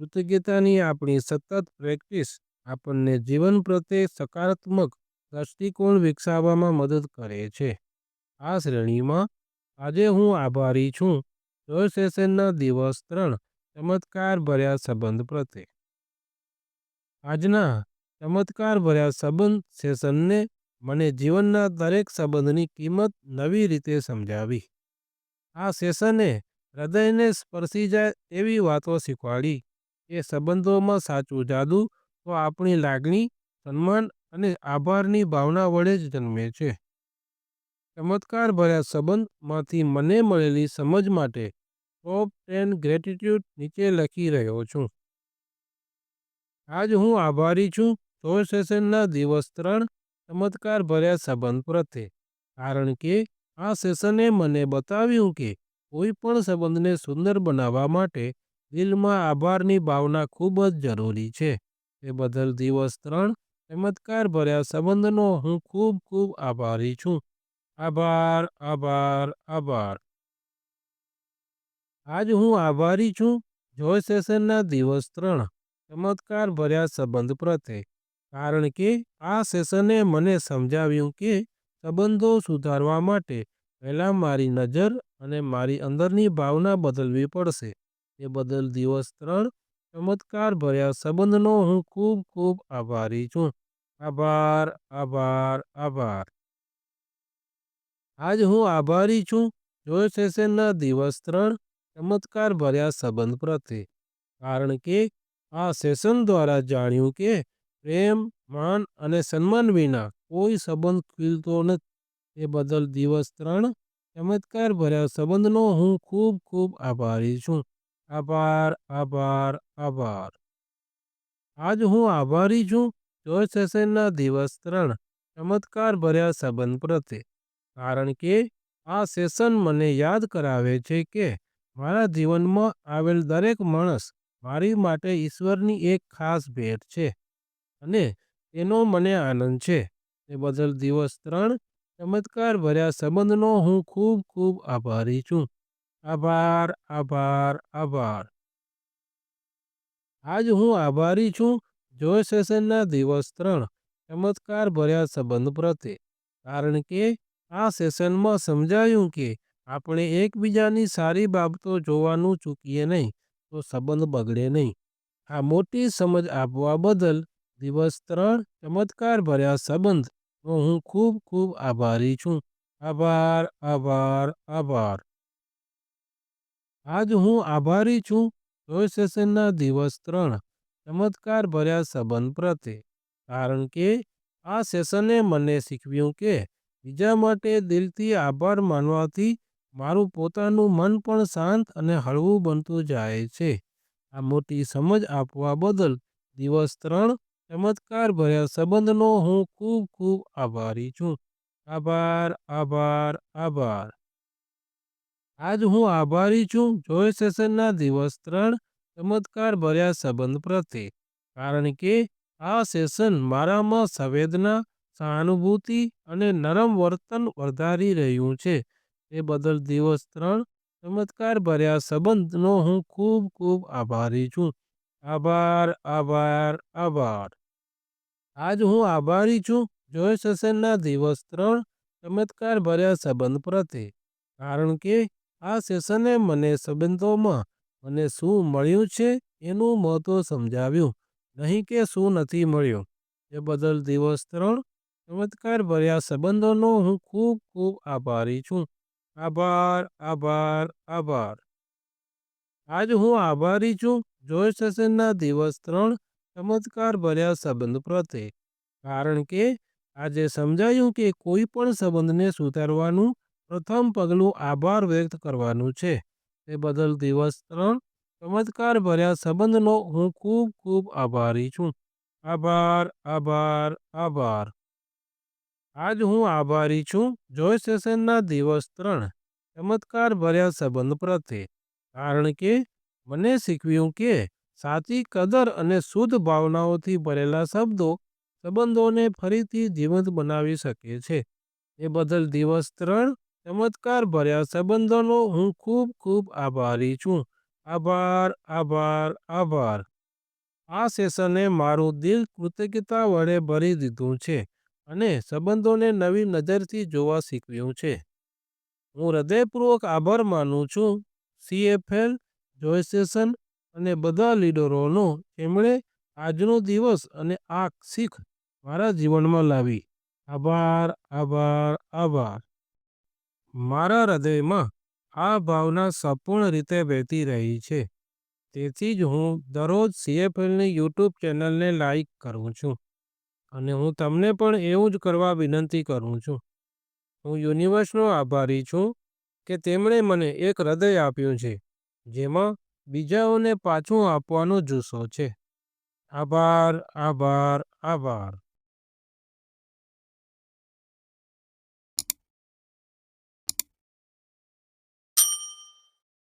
કૃતજ્ઞતાની આપણી સતત પ્રેક્ટિસ આપણને જીવન પ્રત્યે સકારાત્મક દ્રષ્ટિકોણ વિકસાવવામાં મદદ કરે છે. આ શ્રેણીમાં, આજે હું આભારી છું જોય સેશનના દિવસ ત્રણ ચમત્કારભર્યા સંબંધ પ્રત્યે. આજના ચમત્કારભર્યા સંબંધ સેશનને મને જીવનના દરેક સંબંધની કિંમત નવી રીતે સમજાવી. આ સેશને હૃદયને સ્પર્શી જાય તેવી વાતો શીખવાડી કે સંબંધોમાં સાચું જાદુ તો આપણી લાગણી, સન્માન અને આભારની ભાવના વડે જ જન્મે છે. ચમત્કારભર્યા ભર્યા સંબંધમાંથી મને મળેલી સમજ માટે ટોપ ટેન ગ્રેટિટ્યુડ નીચે લખી રહ્યો છું. આજ હું આભારી છું સોય સેશનના દિવસ ત્રણ ચમત્કારભર્યા સંબંધ પ્રત્યે. કારણ કે આ સેશને મને બતાવ્યું કે કોઈ પણ સંબંધને સુંદર બનાવવા માટે દિલમાં આભારની ભાવના ખૂબ જ જરૂરી છે. તે બદલ દિવસ ત્રણ ચમત્કારભર્યા સંબંધનો હું ખૂબ ખૂબ આભારી છું. આભાર, આભાર, આભાર. આજ હું આભારી છું જોય સેશનના દિવસ ત્રણ ચમત્કારભર્યા સંબંધ પ્રત્યે. કારણ કે આ સેશને મને સમજાવ્યું કે સંબંધો સુધારવા માટે પહેલાં મારી નજર અને મારી અંદરની ભાવના બદલવી પડશે. તે બદલ દિવસ ત્રણ ચમત્કાર ભર્યા સંબંધનો હું ખૂબ ખૂબ આભારી છું. આભાર, આભાર, આભાર. આજ હું આભારી છું જોય સેશનના દિવસ ત્રણ ચમત્કાર ભર્યા સંબંધ પ્રત્યે. કારણ કે આ સેશન દ્વારા જાણ્યું કે પ્રેમ, માન અને સન્માન વિના કોઈ સંબંધ ખીલતો નથી. એ બદલ દિવસ ત્રણ ચમત્કાર ભર્યા સંબંધનો હું ખૂબ ખૂબ આભારી છું. આભાર, આભાર, આભાર. આજ હું આભારી છું જોય સેશનના દિવસ ત્રણ ચમત્કારભર્યા સંબંધ પ્રત્યે. કારણ કે આ સેશન મને યાદ કરાવે છે કે મારા જીવનમાં આવેલ દરેક માણસ મારી માટે ઈશ્વરની એક ખાસ ભેટ છે અને તેનો મને આનંદ છે. તે બદલ દિવસ ત્રણ ચમત્કારભર્યા સંબંધનો હું ખૂબ ખૂબ આભારી છું. આભાર, આભાર, આભાર. આજ હું આભારી છું જોય સેશનના દિવસ ત્રણ ચમત્કારભર્યા સંબંધ પ્રત્યે. કારણ કે આ સેશનમાં સમજાયું કે આપણે એકબીજાની સારી બાબતો જોવાનું ચૂકીએ નહીં તો સંબંધ બગડે નહીં. આ મોટી સમજ આપવા બદલ દિવસ ત્રણ ચમત્કારભર્યા સંબંધ નો હું ખૂબ ખૂબ આભારી છું. આભાર, આભાર, આભાર. આજ હું આભારી છું જોય સેશનના દિવસ ત્રણ ચમત્કારભર્યા સંબંધ પ્રત્યે. કારણ કે આ સેશને મને શીખવ્યું કે બીજા માટે દિલથી આભાર માનવાથી મારું પોતાનું મન પણ શાંત અને હળવું બનતું જાય છે. આ મોટી સમજ આપવા બદલ દિવસ ત્રણ ચમત્કારભર્યા સંબંધનો હું ખૂબ ખૂબ આભારી છું. આભાર, આભાર, આભાર. આજ હું આભારી છું જોય સેશનના દિવસ ત્રણ ચમત્કાર ભર્યા સંબંધ પ્રત્યે. કારણ કે આ સેશન મારામાં સંવેદના, સહાનુભૂતિ અને નરમ વર્તન વધારી રહ્યું છે. તે બદલ દિવસ ત્રણ ચમત્કાર ભર્યા સંબંધનો હું ખૂબ ખૂબ આભારી છું. આભાર, આભાર, આભાર. આજ હું આભારી છું જોય સેશનના દિવસ ત્રણ ચમત્કાર ભર્યા સંબંધ પ્રત્યે. કારણ કે આ સેશને મને સંબંધોમાં મને શું મળ્યું છે એનું મહત્વ સમજાવ્યું, નહીં કે શું નથી મળ્યું. એ બદલ દિવસ ત્રણ ચમત્કારભર્યા સંબંધોનો હું ખૂબ ખૂબ આભારી છું. આભાર, આભાર, આભાર. આજ હું આભારી છું જોય સેશનના દિવસ ત્રણ ચમત્કાર ભર્યા સંબંધ પ્રત્યે. કારણ કે આજે સમજાયું કે કોઈ પણ સંબંધને સુધારવાનું પ્રથમ પગલું આભાર વ્યક્ત કરવાનું છે. તે બદલ દિવસ ત્રણ ચમત્કારભર્યા સંબંધનો હું ખૂબ ખૂબ આભારી છું. આભાર, આભાર, આભાર. આજ હું આભારી છું જોય સેશનના દિવસ ત્રણ ચમત્કારભર્યા સંબંધ પ્રત્યે. કારણ કે મને શીખવ્યું કે સાચી કદર અને શુદ્ધ ભાવનાઓથી ભરેલા શબ્દો સંબંધોને ફરીથી જીવંત બનાવી શકે છે. એ બદલ દિવસ ત્રણ ચમત્કારભર્યા સંબંધોનો હું ખૂબ ખૂબ આભારી છું. આભાર આભાર આભાર. આ સેશને મારું દિલ કૃતજ્ઞતા વડે ભરી દીધું છે અને સંબંધોને નવી નજરથી જોવા શીખવ્યું છે. હું હૃદયપૂર્વક આભાર માનું છું. સીએફએલ, જોય સેશન અને બધા લીડરોનો એમણે આજનો દિવસ અને આ શીખ મારા જીવનમાં લાવી. આભાર આભાર આભાર. મારા હૃદયમાં આ ભાવના સંપૂર્ણ રીતે વહેતી રહી છે. તેથી જ હું દરરોજ સીએફએલની યુટ્યુબ ચેનલને લાઈક કરું છું અને હું તમને પણ એવું જ કરવા વિનંતી કરું છું. હું યુનિવર્સનો આભારી છું કે તેમણે મને એક હૃદય આપ્યું છે, જેમાં બીજાઓને પાછું આપવાનો જુસ્સો છે. આભાર આભાર આભાર.